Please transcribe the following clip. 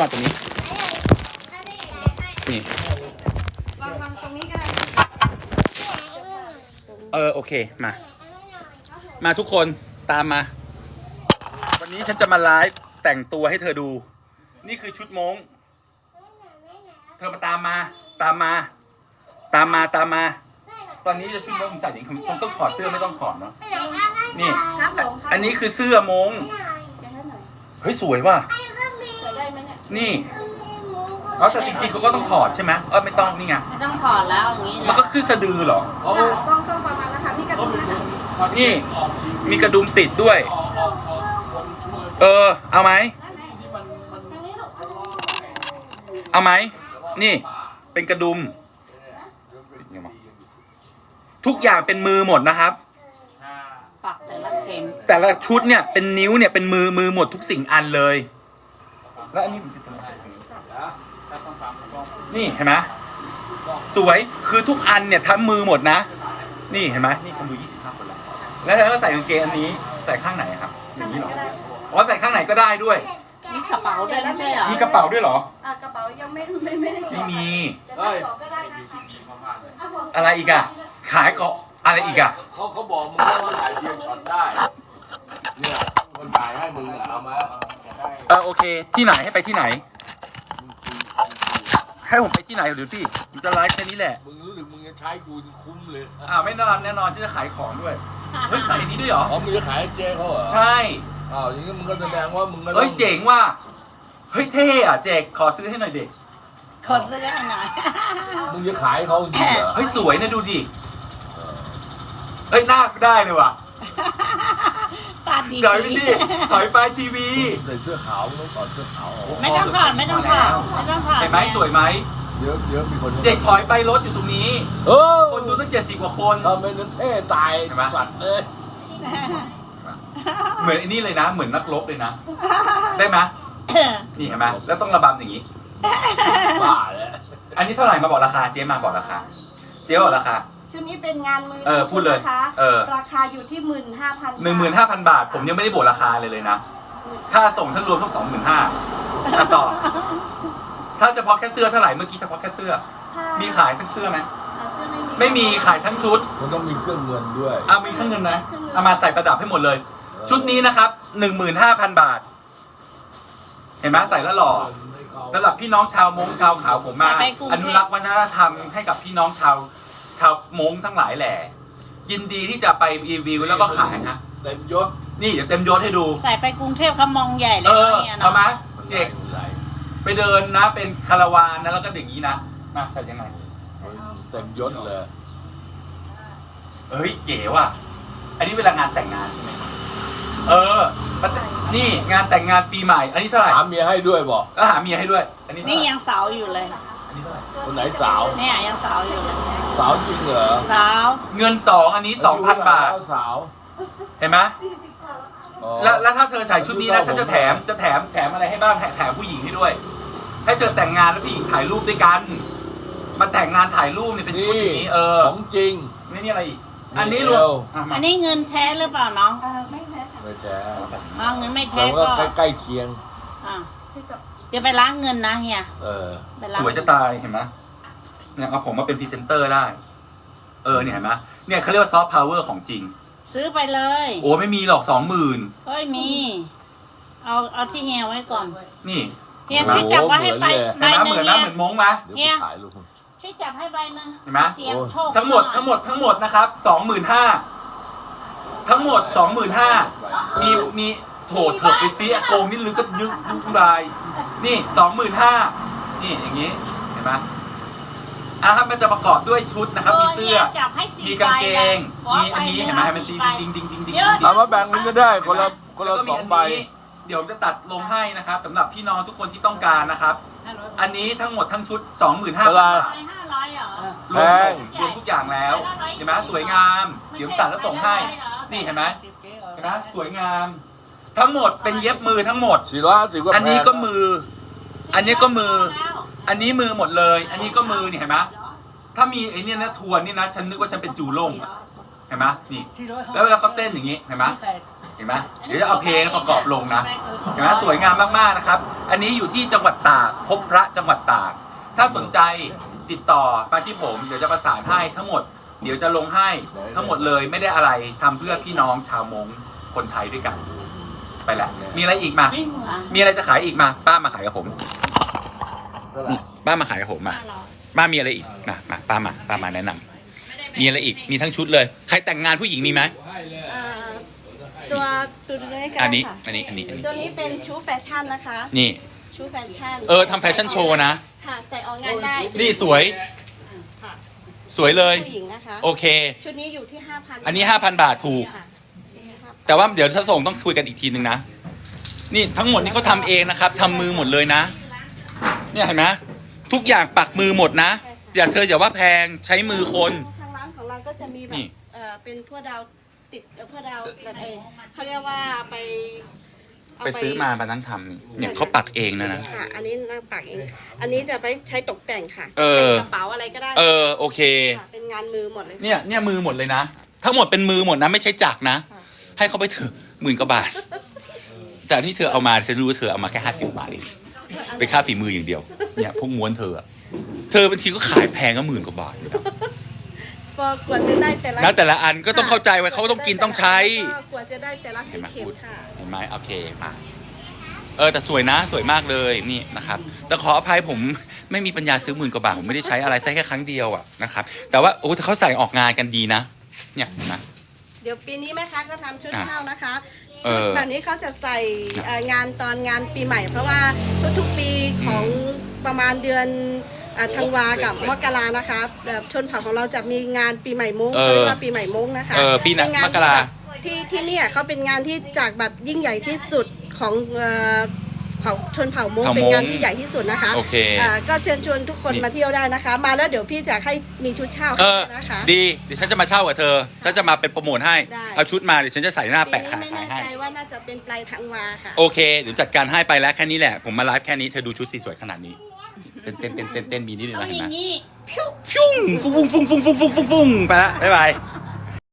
มาตรงนี้ นี่ วางวางตรงนี้ก็ได้เออโอเคมา มาทุกคนตามมา วันนี้ฉันจะมาไลฟ์แต่งตัวให้เธอดู นี่คือชุดมงเธอมาตามมา ตามมา ตามมาตามมา ตอนนี้จะชุดมงผมใส่อย่างนี้ต้องต้องถอดเสื้อไม่ต้องถอดเนาะนี่ ครับผมครับอันนี้คือเสื้อมงจะให้หน่อยเฮ้ยสวยว่ะใส่ได้ไหมเนี่ยนี่เอาแต่จริงๆเขาก็ต้องถอดใช่ไหมเออไม่ต้องนี่ไงไม่ต้องถอดแล้วอย่างนี้แหมันละก็คือสะดือเหรอค่ะต้องต้องประมาณนะคะนี่กระตุ้นนะคะนี่มีกระดุมติดด้วย เออ เอาไหม ได้ไหมทางนี้ลูกเอาไหม นี่ เป็นกระดุม ทุกอย่างเป็นมือหมดนะครับ ปักแต่ละเข็มแต่ละชุดเนี่ยเป็นนิ้วเนี่ยเป็นมือมือหมดทุกสิ่งอันเลย แล้วอันนี้มันเป็นอะไรนี่เห็นไหมสวยคือทุกอันเนี่ยทั้งมือหมดนะ นี่เห็นไหมนี่คนดูยี่สิบห้าคนแล้วแล้วเธอก็ใส่กางเกงอันนี้ใส่ข้างไหนครับอข้าย่างงไหนนี้เหรอก็ได้อ๋อใส่ข้างไหนก็ได้ด้วย มีกระเป๋าด้วยไม่ใช่เหรอมีกระเป๋าด้วยเหรออะกระเป๋ายังไม่ไม่ไม่ได้ไม่มีเดี๋ยวไปต่อก็ได้นะคะอะไรอีกอะขายเกาะอะไรอีกอะเขาเขาบอกมึงว่าถ่ายเพียงช็อตได้เนี่ยคนถ่ายให้มึงอะเอามา เออโอเค ที่ไหนให้ไปที่ไหน ให้ผมไปที่ไหนเดี๋ยวสิผมจะไลฟ์แค่นี้แหละมึงรู้สึกมึงจะใช้กูคุ้มเลยอ่าไม่นอนแน่นอนที่จะขายของด้วยเฮ้ยใส่อันนี้ด้วยเหรออ๋อมึงจะขายให้เจ๊เขาเหรอใช่อ้าวอย่างนี้มึงก็แสดงว่ามึงก็ต้เฮ้ยองเจ๋งว่ะเฮ้ยเท่อะเจกขอซื้อให้หน่อยเด็กขอซื้อให้หน่อยมึงจะขายให้เขาจริงเหรอเฮ้ยสวยนะดูดิเฮ้ยหน้าก็ได้เลยว่ะตา ดีถอยไปสิถอยไปทีวี ใส่เสื้อขาวมึงต้องถอดเสื้อขาวออกไม่ต้องถอดไม่ต้องถอดไม่ต้องถอดเห็นไหมสวยไหมเดี๋ยวเดี๋ยวมีคนเจกถอยไปรถอยู่ตรงนี้ เออคนดูตั้งเจ็ดสิบกว่าคน ทำไมนั้นเท่ตายเห็นไหม สัตว์เลยเหมือนไอ้นี่เลยนะ เหมือนนักรบเลยนะ ได้ไหมนี่เห็นไหมแล้วต้องระบำอย่างนี้ บ้าแล้วอันนี้เท่าไหร่มาบอกราคา เจ๊มาบอกราคา เจ๊บอกราคา ชุดนี้เป็นงานมือเออพูดเลยนะคะเออ ราคาอยู่ที่หมื่นห้าพันหนึ่งหมื่นห้าพันบาท ผมยังไม่ได้บวกราคาเลยเลยนะ ค่าส่งทั้งรวมทั้งสองหมื่นห้าต่อ ถ้าเฉพาะแค่เสื้อเท่าไหร่เมื่อกี้เฉพาะแค่เสื้อ มีขายทั้งเสื้อไหมเสื้อไม่มีไม่มีขายทั้งชุดมันต้องมีเครื่องเงินด้วยเอามีเครื่องเงินนะเอามาใส่ประดับให้หมดเลย ชุดนี้นะครับหนึ่งหมื่นห้าพันบาท เห็นไหมใส่แล้วหล่อ สำหรับพี่น้องชาวมงชาวขาวผมมาอนุรักษ์วัฒนธรรมให้กับพี่น้องชาว ชาวมงทั้งหลายแหล่ยินดีที่จะไปรีวิวแล้วก็ขายนะเต็มยศนี่เดี๋ยวเต็มยศให้ดู ใส่ไปกรุงเทพเขามองใหญ่เลเอยอเนี่ยเอาเนาะมาเจกไปเดินนะ เป็นคาราวานนะแล้วก็อย่างนี้นะมาใส่ยังไงเต็มยศเลยเฮ้ยเก๋ว่ะอันนี้เวลางานแต่งงานใช่ไหมเออมันนี่งานแต่งงานปีใหม่ อันนี้เท่าไหร่หาเมียให้ด้วยบอกแล้วหาเมียให้ด้วย อันนี้เท่านี่ไหร่ยังสาวอยู่เลย อันนี้เท่าไหร่คนไหนสาว เนี่ยยังสาวอยู่เลยสาวจริงเหรอสาวเงินสองอันนี้สองพันบาท สาวเห็นไหมสี่สิบกว่าแล้วค่ะอ๋อแล้วแล้วถ้าเธอใส่ชุดนี้นะฉันจะแถมจะแถมแถมอะไรให้บ้างแถมแถมผู้หญิงให้ด้วย ให้เธอแต่งงานแล้วผู้หญิงถ่ายรูปด้วยกัน มาแต่งงานถ่ายรูปเนี่ยเป็นชุดอย่างนี้เออของจริง นี่นี่อะไรอีกมีอันนี้รวเอมวอะมาอันนี้เงินแท้หรือเปล่าน้องเออไม่แพ้ค่ะไม่แท้น้องเงินไม่แต่แท้ว่าก็ใกล้ๆเคียงอะที่ กับเดี๋ยวไปล้างเงินนะเฮีย เออ ไปล้าง สวยจะตายเห็นไหมเนี่ยเอาผมมาเป็นพรีเซนเตอร์ได้ เออเนี่ยเห็นไหมเนี่ยเขาเรียกว่าซอฟต์พาวเวอร์ของจริง ซื้อไปเลย โอ้ไม่มีหรอกสองหมื่นเฮ้ยมี เอาเอาที่เฮียไว้ก่อน นี่เฮียช่วยจับไว้ให้ไปเห็ใบนไหมหเหนึ่มืงอนนะเฮียเหมือนมงไหมเดี๋ยวไปถ่ายรูปช่วยจับให้ใบหนึงเห็นไหม เสียงโชคทั้งหมดทั้งหมดทั้งหมดนะครับสองหมื่นห้าทั้งหมดสองหมื่นห้ามีมีโถเถิบไปซีโกงนี่ลึกก็ยึกยุกราย นี่สองหมื่นห้านี่อย่างนี้เห็นไหมอะครับมันจะประกอบด้วยชุดนะครับ มีเสื้อฮียจับให้สี่มีกางเกงใบลยมีอันนี้เห็นไหมมันสี่ดิงใบดิงดิงดิงดิงเดี๋ยวดิงเอามาแบ่งกันก็ได้คนละคนละแล้วก็สมีองนใบนี้เดี๋ยวจะตัดลงให้นะครับสำหรับพี่น้องทุกคนที่ต้องการนะครับ อันนี้ทั้งหมดทั้งชุด 25,000เท่าไหร่บาทไปห้าร้อยเหรอรวมแพงรวมทุกอย่างแล้วเห็นไหมสวยงาม เดี๋ยวตัดแล้วส่งให้ นี่เห็นไหมเห็นไหมสวยงาม ทั้งหมดเป็นเย็บมือทั้งหมดสี่ร้อยห้าสิบก็แพงอันนี้ก็มือ อันนี้ก็มือ อันนี้มือหมดเลย อันนี้ก็มือนี่เห็นไหมถ้ามีไอ้เนี่ยนะทวนนี่นะฉันนึกว่าฉันเป็นจูล่งอะเห็นไหมนี่ แล้วเวลาเขาเต้นอย่างนี้เห็นไหมเห็นไหมเดี๋ยวจะเอาเพลงประกอบลงนะเห็นไหมสวยงามมากๆนะครับ อันนี้อยู่ที่จังหวัดตากพบพระจังหวัดตาก ถ้าสนใจติดต่อมาที่ผมเดี๋ยวจะประสานให้ทั้งหมด เดี๋ยวจะลงให้ทั้งหมดเลยไม่ได้อะไรทำเพื่อพี่น้องชาวมงคนไทยด้วยกัน ไปแล้วมีอะไรอีกมา วิ่งเหรอมีอะไรจะขายอีกมา ป้ามาขายกับผมเท่าไหร่ ป้ามาขายกับผมมาป้าเหรอป้ามีอะไรอีกมามาป้ามาป้ามาแนะนำมีอะไรอีกมีทั้งชุดเลย ใครแต่งงานผู้หญิงมีไหมอ่าตัวตัวนี้กันอันนี้ค่ะอันนี้อันนี้อันนี้ตัวนี้เป็นชุดแฟชั่นนะคะ นี่ชุดแฟชั่นเออทำแฟชั่นโชว์นะค่ะใส่ออกงานได้นี่สวยค่ะสวยเลยผู้หญิงนะคะโอเคชุดนี้อยู่ที่5,000อันนี้5,000บาทถูกค่ะชุดนี้ครับแต่ว่าเดี๋ยวถ้าส่งต้องคุยกันอีกทีนึงนะ นี่ทั้งหมดนี่เขาทำเองนะครับทำมือหมดเลยนะ เนี่ยเห็นไหมทุกอย่างปักมือหมดนะ อย่าเธออย่าว่าแพงใช้มือคน ทางร้านของเราก็จะมีแบนี่ บเอ่อเป็นพวกดาวติดเอ่อพวกดาวแบบเองเขาเรียกว่าไปเไปซื้อมามานั่งทำนี่เนี่ยเขาปักเองนะนะ ค่ะ อันนี้นางปักเอง อันนี้จะไปใช้ตกแต่งค่ะเออเป็นกระเป๋าอะไรก็ได้เออโอเค ค่ะเป็นงานมือหมดเลยเนี่ยเนี่ยมือหมดเลยนะ ทั้งหมดเป็นมือหมดนะไม่ใช่จักรนะ ค่ะ ให้เขาไปเถอะหมื่นกว่าบาท แต่ที่เธอเอามาฉันรู้ว่าเธอเอามาแค่ห้าสิบบาทเอง เป็นค่าฝีมืออย่างเดียว เนี่ยพวกม้วนเธออะเธอบางทีก็ขายแพงก็หมื่นกว่าบาทเลยนะก็กว่าจะได้แต่ละแล้วแต่ละอันก็ต้องเข้าใจไว้เขาต้องกินต้องใช้ก็กว่าจะได้แต่ละเห็นไหมเข็มพูดค่ะ เห็นไหมโอเคมาเออแต่สวยนะสวยมากเลยนี่นะครับ แต่ขออภัยผม ไม่มีปัญญาซื้อหมื่นกว่าบาทผมไม่ได้ใช้อะไรใช้แค่ครั้งเดียวอะนะครับแต่ว่าโอ้แต่เขาใส่ออกงานกันดีนะ เนี่ยเห็นไหมเดี๋ยวปีนี้แม่ค้าก็ทำชุดอะ เช่านะคะเอ ชุดอแบบนี้เขาจะใส่นะเอ่องานตอนงานปีใหม่ เพราะว่าทุกๆปีของประมาณเดือนเอ่อธันวากับมกรานะคะแบบชนเผ่าของเราจะมีงานปีใหม่มุ้งเออเขาเรียกว่าปีใหม่มุ้งนะคะเออปีหน้าเป็นงานมกรา ที่แบบที่ที่เนี่ยเขาเป็นงานที่จากแบบยิ่งใหญ่ที่สุดของเอ่อของชน เผ่าชนเผ่ามงเป็นงานที่ใหญ่ที่สุดนะคะโอเคก็เชิญชวนทุกคนมาเที่ยวได้นะคะ มาแล้วเดี๋ยวพี่จะให้มีชุดเช่านะคะดีเดี๋ยวฉันจะมาเช่ากับเธอฉันจะมาเป็นโปรโมทให้เอาชุดมาเดี๋ยวฉันจะใส่หน้าแปะขายให้ไม่แน่ใจว่าน่าจะเป็นปลายทางวาค่ะโอเคเดี๋ยวจัดการให้ไปแล้วแค่นี้แหละผมมาไลฟ์แค่นี้เธอดูชุดสีสวยขนาดนี้เต้นเต้นเต้นเต้นเมีนิดนึงนะเห็นไหมพิ้วพุ่งพุ่งพุ่งพุ่งพุ่งพุ่งพุ่งไปละบ๊ายบาย